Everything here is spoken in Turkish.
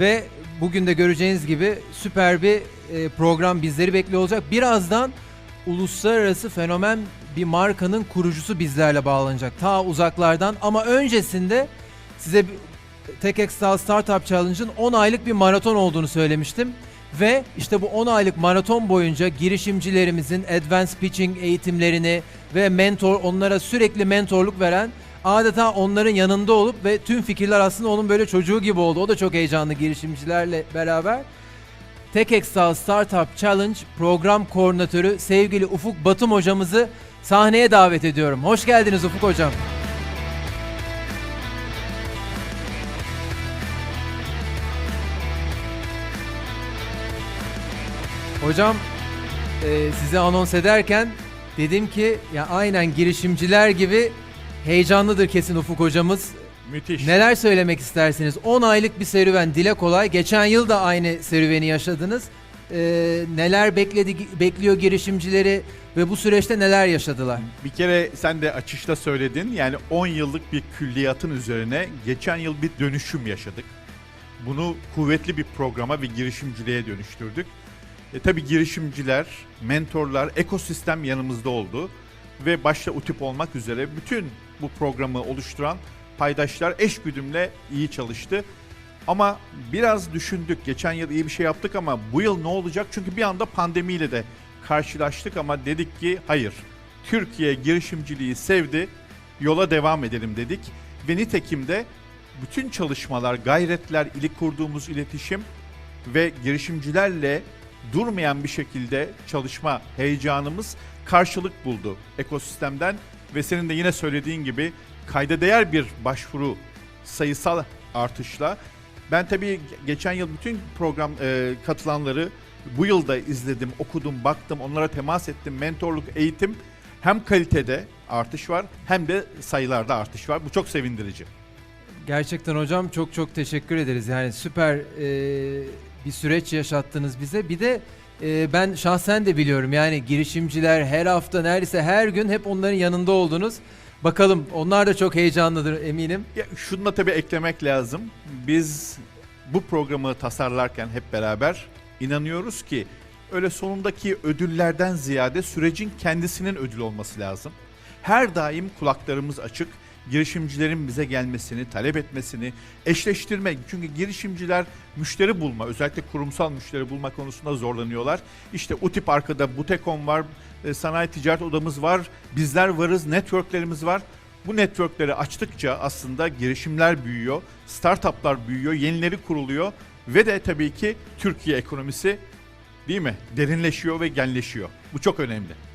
Ve bugün de göreceğiniz gibi süper bir e, program bizleri bekliyor olacak. Birazdan uluslararası fenomen bir markanın kurucusu bizlerle bağlanacak. Ta uzaklardan ama öncesinde size TechXStyle Startup Challenge'ın 10 aylık bir maraton olduğunu söylemiştim. Ve işte bu 10 aylık maraton boyunca girişimcilerimizin advanced pitching eğitimlerini ve mentor onlara sürekli mentorluk veren adeta onların yanında olup ve tüm fikirler aslında onun böyle çocuğu gibi oldu. O da çok heyecanlı girişimcilerle beraber. TechXStyle Startup Challenge program koordinatörü sevgili Ufuk Batum hocamızı sahneye davet ediyorum. Hoş geldiniz Ufuk hocam. Hocam e, size anons ederken dedim ki ya aynen girişimciler gibi heyecanlıdır kesin Ufuk hocamız. Müthiş. Neler söylemek istersiniz? 10 aylık bir serüven dile kolay. Geçen yıl da aynı serüveni yaşadınız. Ee, neler bekledi bekliyor girişimcileri ve bu süreçte neler yaşadılar? Bir kere sen de açışta söyledin. Yani 10 yıllık bir külliyatın üzerine geçen yıl bir dönüşüm yaşadık. Bunu kuvvetli bir programa ve girişimciliğe dönüştürdük. E, tabii girişimciler, mentorlar, ekosistem yanımızda oldu. Ve başta UTÜP olmak üzere bütün bu programı oluşturan paydaşlar eşgüdümle iyi çalıştı. Ama biraz düşündük. Geçen yıl iyi bir şey yaptık ama bu yıl ne olacak? Çünkü bir anda pandemiyle de karşılaştık ama dedik ki hayır. Türkiye girişimciliği sevdi. Yola devam edelim dedik. Ve nitekim de bütün çalışmalar, gayretler, ili kurduğumuz iletişim ve girişimcilerle durmayan bir şekilde çalışma heyecanımız karşılık buldu ekosistemden ve senin de yine söylediğin gibi kayda değer bir başvuru sayısal artışla ben tabii geçen yıl bütün program e, katılanları bu yılda izledim, okudum, baktım, onlara temas ettim. Mentorluk, eğitim hem kalitede artış var hem de sayılarda artış var. Bu çok sevindirici. Gerçekten hocam çok çok teşekkür ederiz. Yani süper e, bir süreç yaşattınız bize. Bir de e, ben şahsen de biliyorum yani girişimciler her hafta neredeyse her gün hep onların yanında oldunuz. Bakalım onlar da çok heyecanlıdır eminim. Ya şunu da tabii eklemek lazım. Biz bu programı tasarlarken hep beraber inanıyoruz ki öyle sonundaki ödüllerden ziyade sürecin kendisinin ödül olması lazım. Her daim kulaklarımız açık. Girişimcilerin bize gelmesini, talep etmesini, eşleştirmek. Çünkü girişimciler müşteri bulma, özellikle kurumsal müşteri bulma konusunda zorlanıyorlar. İşte UTIP arkada, Butekom var, e, sanayi ticaret odamız var, bizler varız, networklerimiz var. Bu networkleri açtıkça aslında girişimler büyüyor, startuplar büyüyor, yenileri kuruluyor ve de tabii ki Türkiye ekonomisi değil mi? Derinleşiyor ve genleşiyor. Bu çok önemli.